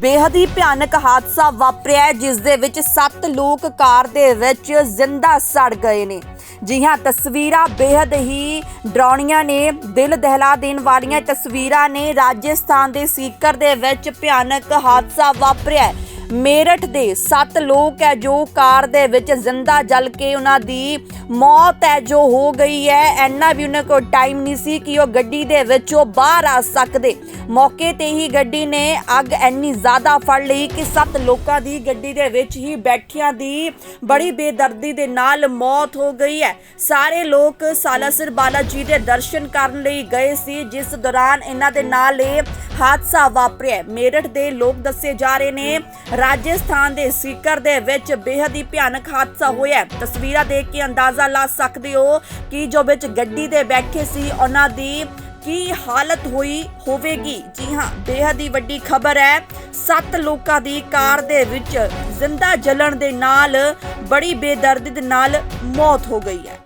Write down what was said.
ਬੇਹੱਦ ਹੀ ਭਿਆਨਕ ਹਾਦਸਾ ਵਾਪਰਿਆ ਹੈ, ਜਿਸ ਦੇ ਵਿੱਚ 7 ਲੋਕ ਕਾਰ ਦੇ ਵਿੱਚ ਜ਼ਿੰਦਾ ਸੜ ਗਏ ਨੇ। ਜੀ ਹਾਂ ਤਸਵੀਰਾਂ ਬੇਹੱਦ ਹੀ ਡਰਾਉਣੀਆਂ ਨੇ ਦਿਲ ਦਹਿਲਾ ਦੇਣ ਵਾਲੀਆਂ ਤਸਵੀਰਾਂ ਨੇ। ਰਾਜਸਥਾਨ ਦੇ ਸੀਕਰ ਦੇ ਵਿੱਚ ਭਿਆਨਕ ਹਾਦਸਾ ਵਾਪਰਿਆ ਮੇਰਠ ਦੇ 7 ਲੋਕ ਹੈ ਜੋ ਕਾਰ ਦੇ ਵਿੱਚ ਜ਼ਿੰਦਾ ਜਲ ਕੇ ਉਹਨਾਂ ਦੀ ਮੌਤ ਹੈ, ਜੋ ਹੋ ਗਈ ਹੈ। ਐਨਾ ਵੀ ਉਹਨਾਂ ਕੋਲ ਟਾਈਮ ਨਹੀਂ ਸੀ ਕਿ ਉਹ ਗੱਡੀ ਦੇ ਵਿੱਚੋਂ ਬਾਹਰ ਆ ਸਕਦੇ। ਮੌਕੇ ਤੇ ਹੀ ਗੱਡੀ ਨੇ ਅੱਗ ਇੰਨੀ ਜ਼ਿਆਦਾ ਫੜ ਲਈ ਕਿ 7 ਲੋਕਾਂ ਦੀ ਗੱਡੀ ਦੇ ਵਿੱਚ ਹੀ ਬੈਠਿਆਂ ਦੀ ਬੜੀ ਬੇਦਰਦੀ ਦੇ ਨਾਲ ਮੌਤ ਹੋ ਗਈ ਹੈ। ਸਾਰੇ ਲੋਕ ਸਾਲਾਸਰ ਬਾਲਾ ਜੀ ਦੇ ਦਰਸ਼ਨ ਕਰਨ ਲਈ ਗਏ ਸੀ। ਜਿਸ ਦੌਰਾਨ ਇਹਨਾਂ ਦੇ ਨਾਲ ਇਹ ਹਾਦਸਾ ਵਾਪਰਿਆ ਮੇਰਠ ਦੇ ਲੋਕ ਦੱਸੇ ਜਾ ਰਹੇ ਨੇ, ਰਾਜਸਥਾਨ ਦੇ ਸੀਕਰ ਦੇ ਵਿੱਚ ਬੇਹੱਦ ਹੀ ਭਿਆਨਕ ਹਾਦਸਾ ਹੋਇਆ ਤਸਵੀਰਾਂ ਦੇਖ ਕੇ ਅੰਦਾਜ਼ਾ ਲਾ ਸਕਦੇ ਹੋ ਕਿ ਜੋ ਵਿੱਚ ਗੱਡੀ ਦੇ ਬੈਠੇ ਸੀ, ਉਹਨਾਂ ਦੀ ਕੀ ਹਾਲਤ ਹੋਈ ਹੋਵੇਗੀ? ਜੀ ਹਾਂ, ਬੇਹੱਦ ਹੀ ਵੱਡੀ ਖਬਰ ਹੈ। ਸੱਤ ਲੋਕਾਂ ਦੀ ਕਾਰ ਦੇ ਵਿੱਚ ਜ਼ਿੰਦਾ ਜਲਣ ਦੇ ਨਾਲ ਬੜੀ ਬੇਦਰਦੀ ਦੇ ਨਾਲ ਮੌਤ ਹੋ ਗਈ ਹੈ।